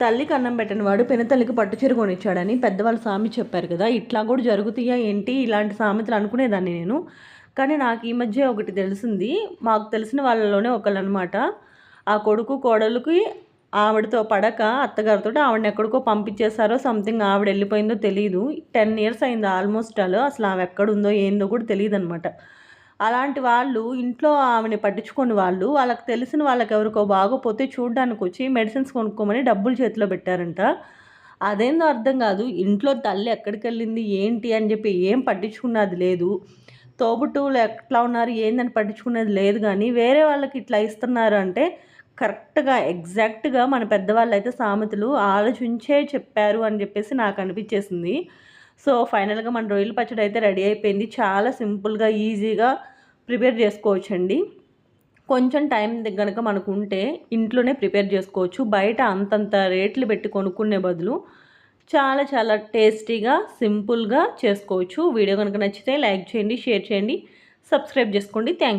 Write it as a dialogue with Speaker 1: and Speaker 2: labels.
Speaker 1: తల్లికి అన్నం పెట్టిన వాడు పెనతల్లికి పట్టుచీర కొనిచ్చాడని పెద్దవాళ్ళు స్వామి చెప్పారు కదా. ఇట్లా కూడా జరుగుతాయా ఏంటి? ఇలాంటి సామెతలు అనుకునేదాన్ని నేను. కానీ నాకు ఈ మధ్య ఒకటి తెలిసింది. మాకు తెలిసిన వాళ్ళలోనే ఒకళ్ళు అనమాట ఆ కొడుకు కోడలికి ఆవిడతో పడక అత్తగారితో ఆవిడని ఎక్కడికో పంపించేశారో సంథింగ్ ఆవిడ వెళ్ళిపోయిందో తెలియదు టెన్ ఇయర్స్ అయింది ఆల్మోస్ట్ అలా. అసలు ఆమె ఎక్కడుందో ఏందో కూడా తెలియదు అనమాట అలాంటి వాళ్ళు ఇంట్లో ఆమెని పట్టించుకుని వాళ్ళు వాళ్ళకి తెలిసిన వాళ్ళకి ఎవరికో బాగోపోతే చూడడానికి వచ్చి మెడిసిన్స్ కొనుక్కోమని డబ్బులు చేతిలో పెట్టారంట. అదేందో అర్థం కాదు. ఇంట్లో తల్లి ఎక్కడికి వెళ్ళింది ఏంటి అని చెప్పి ఏం పట్టించుకున్నది లేదు. తోబుట్టువులు ఎట్లా ఉన్నారు ఏందని పట్టించుకునేది లేదు కానీ వేరే వాళ్ళకి ఇట్లా ఇస్తున్నారు అంటే కరెక్ట్గా ఎగ్జాక్ట్గా మన పెద్దవాళ్ళు అయితే సామెతలు ఆలోచించే చెప్పారు అని చెప్పేసి నాకు అనిపించేసింది. సో ఫైనల్గా మన రొయ్యల పచ్చడి అయితే రెడీ అయిపోయింది. చాలా సింపుల్గా ఈజీగా ప్రిపేర్ చేసుకోవచ్చండి. కొంచెం టైం కనుక మనకు ఉంటే ఇంట్లోనే ప్రిపేర్ చేసుకోవచ్చు. బయట అంతంత రేట్లు పెట్టి కొనుక్కునే బదులు చాలా చాలా టేస్టీగా సింపుల్గా చేసుకోవచ్చు. వీడియో కనుక నచ్చితే లైక్ చేయండి షేర్ చేయండి సబ్స్క్రైబ్ చేసుకోండి. థ్యాంక్